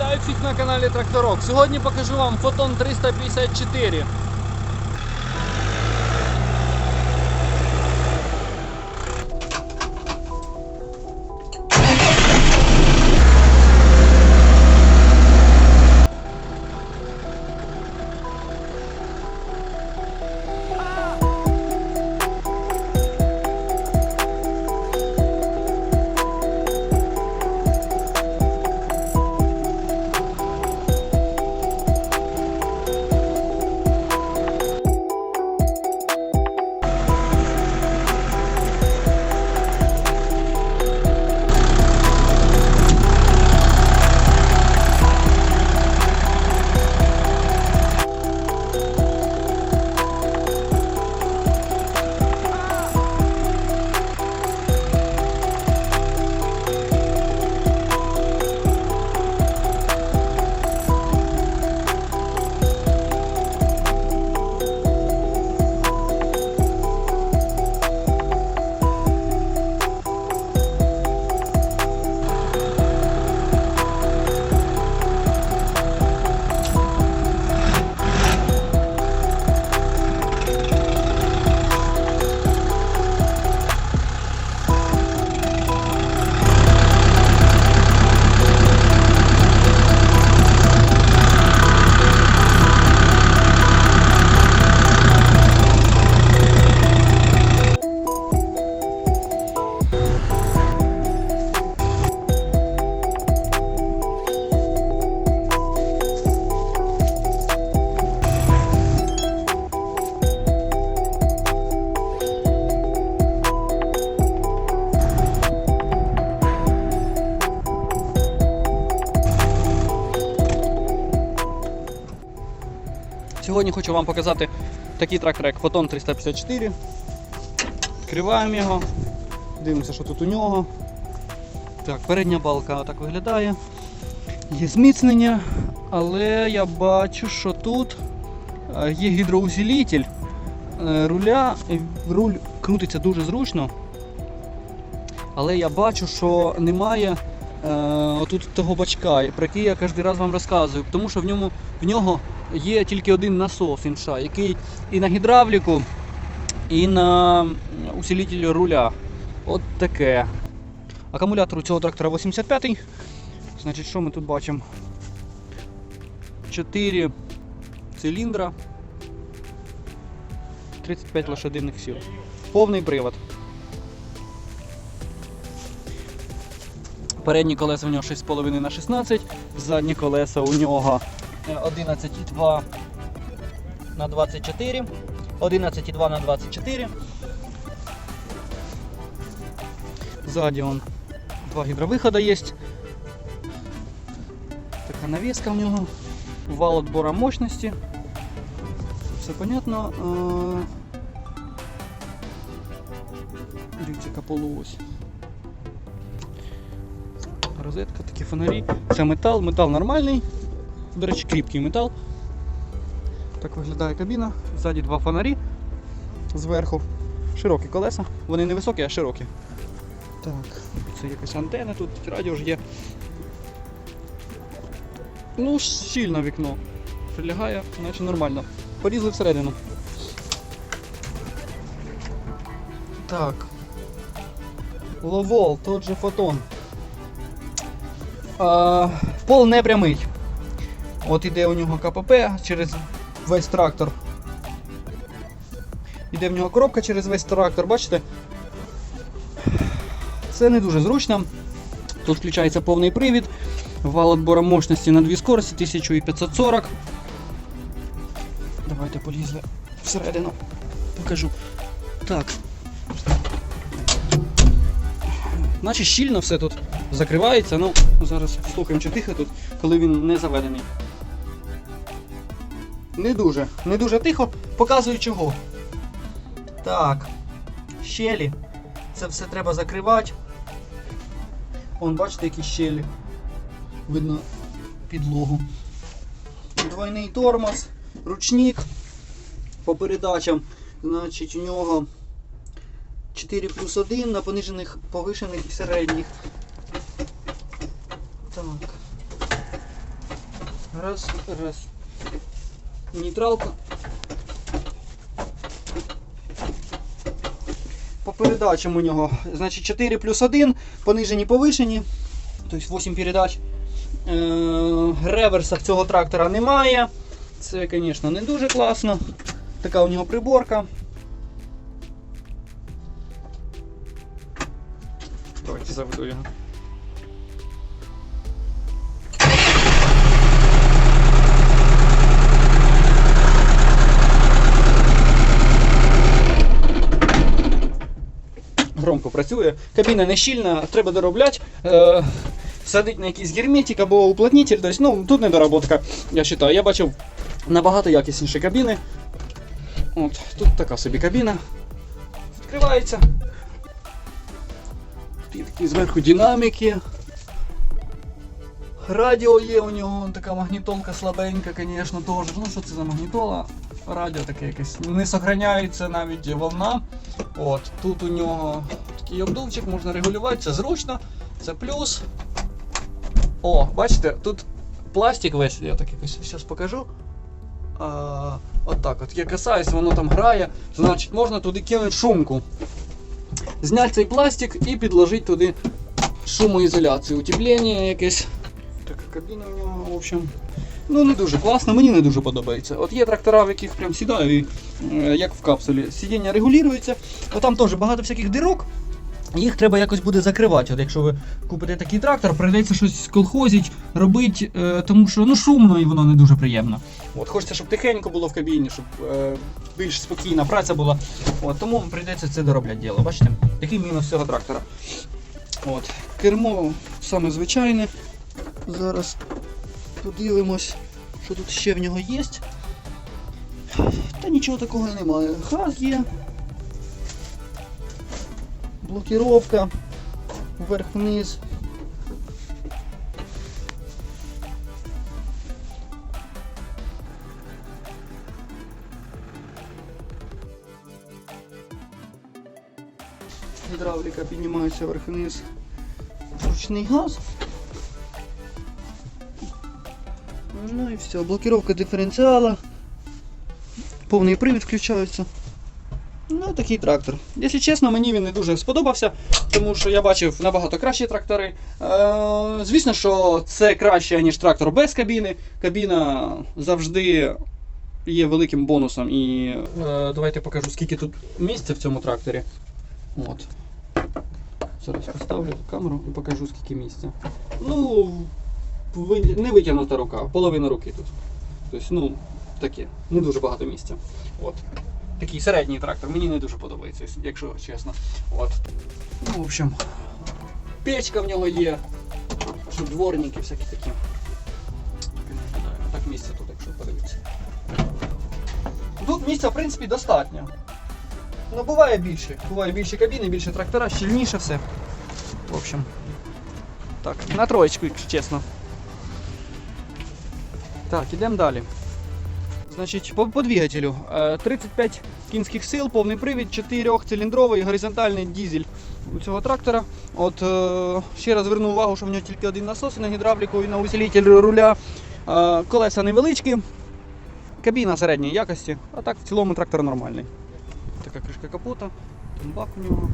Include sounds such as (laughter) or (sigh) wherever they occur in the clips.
Вітаю всіх на каналі Тракторок. Сьогодні покажу вам Фотон 354. Сьогодні хочу вам показати такий трактор, як Фотон 354. Відкриваємо його, дивимося, що тут у нього. Так, передня балка так виглядає. Є зміцнення, але я бачу, що тут е, є гідроусилитель е, руля. Руль крутиться дуже зручно. Але я бачу, що немає е, отут того бачка, про який я кожен раз вам розказую, тому що в ньому в нього є тільки один насос інша, який і на гідравліку, і на усилитель руля. От таке. Акумулятор у цього трактора 85-й. Значить, що ми тут бачимо? 4 циліндра, 35 лошадиних сил. Повний привод. Передні колеса у нього 6,5 на 16, задні колеса у нього 11,2 на 24, 11,2 на 24. Ззаді он два гідровихода є. Така навіска в нього. Вал отбора мощності. Все понятно. Е, Дивіться, полуось. Розетка, такі фонарі. Це метал, метал нормальний. До речі, кріпкий метал. Так виглядає кабіна. Ззаді два фонарі зверху. Широкі колеса. Вони не високі, а широкі. Так, це якась антена, тут радіо ж є. Ну, щільно вікно. Прилягає, наче нормально. Порізали всередину. Так. Ловол, тот же фотон. А, пол не прямий. От іде у нього КПП через весь трактор. Іде в нього коробка через весь трактор, бачите? Це не дуже зручно. Тут включається повний привід, вал отбора мощності на дві скорості 1540. Давайте полізли всередину. Покажу. Так. Наче щільно все тут закривається. Ну, зараз слухаємо, чи тихо тут, коли він не заведений. Не дуже. Не дуже тихо. Показую чого. Так. Щелі. Це все треба закривати. Вон, бачите, які щелі. Видно підлогу. Двойний тормоз, ручник по передачам. Значить, у нього 4 плюс 1 на понижених, повишених і середніх. Так. Раз, раз. Нейтралка. По передачам у нього, значить 4 плюс 1, понижені повишені, тобто 8 передач. Е, реверса в цього трактора немає. Це, звісно, не дуже класно. Така у нього приборка. Давайте заведу його. Громко працює. Кабіна не щільна, треба доробляти. Е, садити на якийсь герметик або уплотнитель. Тобто, ну, тут недоработка, я вважаю. Я бачив набагато якісніші кабіни. От, тут така собі кабіна. Відкривається. Такі зверху динаміки. Радіо є у нього, така магнітолка слабенька, звісно, теж. Ну що це за магнітола? Радіо таке якесь. Не сохраняється навіть волна. От, тут у нього такий обдувчик, можна регулювати, це зручно, це плюс. О, бачите, тут пластик весь, я так якось зараз покажу. А, от так от. Я касаюсь, воно там грає, значить можна туди кинути шумку. Зняти цей пластик і підложити туди шумоізоляцію, утеплення якесь. Така кабіна в нього, в общем. Ну, не дуже класно, мені не дуже подобається. От є трактора, в яких прям сідаю, і, е, як в капсулі. Сидіння регулюється, а там теж багато всяких дирок. Їх треба якось буде закривати. От якщо ви купите такий трактор, прийдеться щось колхозить, робити, е, тому що ну шумно і воно не дуже приємно. От хочеться, щоб тихенько було в кабіні, щоб е, більш спокійна праця була. От, тому прийдеться це доробляти діло. Бачите? Який мінус цього трактора. От. Кермо саме звичайне. Зараз подивимось, що тут ще в нього є. Та нічого такого немає. Газ є. Блокіровка. Вверх-вниз. Гідравліка піднімається вверх-вниз. Ручний газ. Ну і все, блокировка диференціала. Повний привід включається. Ну, такий трактор. Якщо чесно, мені він не дуже сподобався, тому що я бачив набагато кращі трактори. Е, звісно, що це краще, ніж трактор без кабіни. Кабіна завжди є великим бонусом. І е, давайте покажу, скільки тут місця в цьому тракторі. От. Зараз поставлю камеру і покажу, скільки місця. Ну, не витягнута рука, половина руки тут. Тобто, ну, таке, не дуже багато місця. От. Такий середній трактор, мені не дуже подобається, якщо чесно. От. Ну, в общем, печка в нього є, що дворники всякі такі. Так місця тут, якщо подивитися. Тут місця, в принципі, достатньо. Ну, буває більше. Буває більше кабіни, більше трактора, щільніше все. В общем. Так, на троєчку, якщо чесно. Так, ідемо далі. Значить, по, по двигателю. Е, 35 кінських сил, повний привід, 4-циліндровий горизонтальний дізель у цього трактора. От е, ще раз зверну увагу, що в нього тільки один насос на гідравліку і на усилитель руля. Е, колеса невеличкі, кабіна середньої якості, а так в цілому трактор нормальний. Така кришка капота, там бак у нього.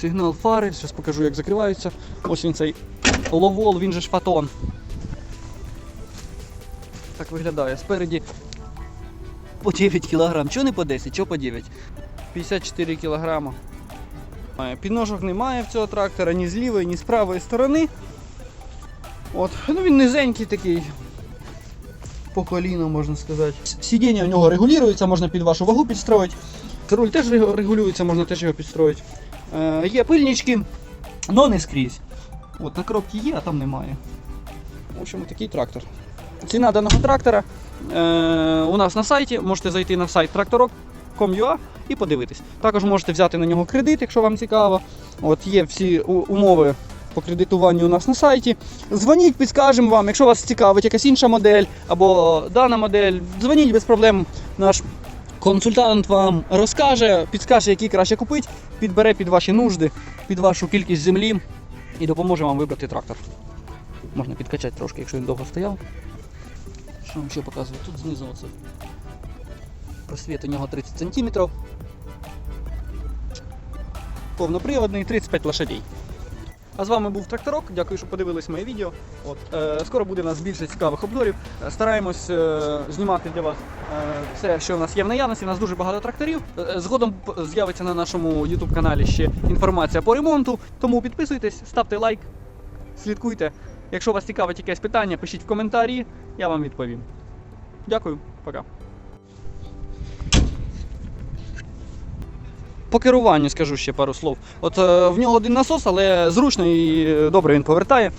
Сигнал фари, зараз покажу, як закриваються. Ось він цей ловол, він же ж фотон. Так виглядає. Спереді по 9 кг. Чого не по 10, чого по 9? 54 кг. Підножок немає в цього трактора ні з лівої, ні з правої сторони. От. Ну він низенький такий. По коліну, можна сказати. Сидіння у нього регулюється, можна під вашу вагу підстроїти. Руль теж регулюється, можна теж його підстроїти. Е, є пильнички, але не скрізь. От на коробці є, а там немає. В общем, такий трактор. Ціна даного трактора е, у нас на сайті. Можете зайти на сайт tractorok.com.ua і подивитись. Також можете взяти на нього кредит, якщо вам цікаво. От є всі умови по кредитуванню у нас на сайті. Дзвоніть, підскажемо вам, якщо вас цікавить якась інша модель або дана модель, дзвоніть без проблем. Наш консультант вам розкаже, підскаже, який краще купити, підбере під ваші нужди, під вашу кількість землі і допоможе вам вибрати трактор. Можна підкачати трошки, якщо він довго стояв. Що вам ще показую? Тут знизу оце. Просвіт у нього 30 см. Повноприводний, 35 лошадей. А з вами був Тракторок. Дякую, що подивились моє відео. От, е, скоро буде у нас більше цікавих обзорів. Е, Стараємось е, знімати для вас е, все, що в нас є в наявності. У нас дуже багато тракторів. Е, згодом з'явиться на нашому YouTube каналі ще інформація по ремонту. Тому підписуйтесь, ставте лайк, слідкуйте. Якщо вас цікавить якесь питання, пишіть в коментарі, я вам відповім. Дякую, пока. По керуванню скажу ще пару слов. От е, в нього один насос, але зручно і е, добре він повертає.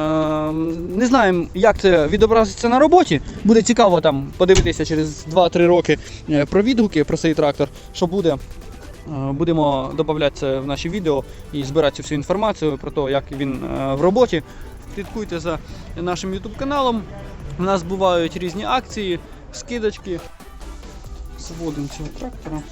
Е, не знаємо, як це відобразиться на роботі. Буде цікаво там подивитися через 2-3 роки про відгуки про цей трактор, що буде. Будемо додавати це в наші відео і збирати цю всю інформацію про те, як він в роботі. Слідкуйте за нашим YouTube каналом. У нас бувають різні акції, скидочки. Зводимо цього трактора.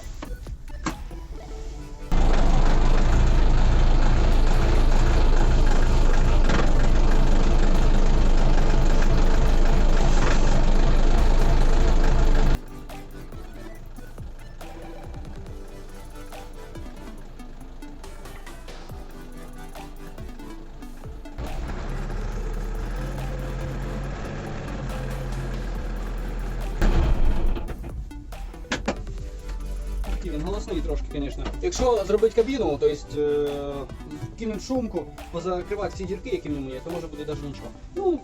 Звісно. Якщо зробити кабіну, тобто е, кинути шумку, позакривати всі дірки, які в ньому є, то може буде навіть нічого. Ну,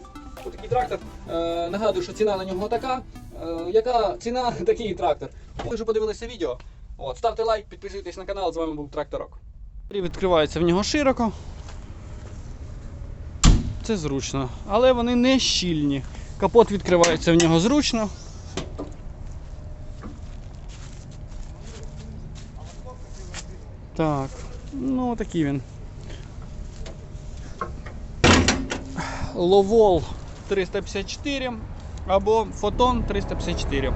отакий трактор. Е, нагадую, що ціна на нього така. Е, яка ціна (laughs) такий трактор? Ви вже подивилися відео. От, ставте лайк, підписуйтесь на канал, з вами був Тракторок. Двері Відкриваються в нього широко. Це зручно. Але вони не щільні. Капот відкривається в нього зручно. Так, ну такий він. Ловол 354 або Фотон 354.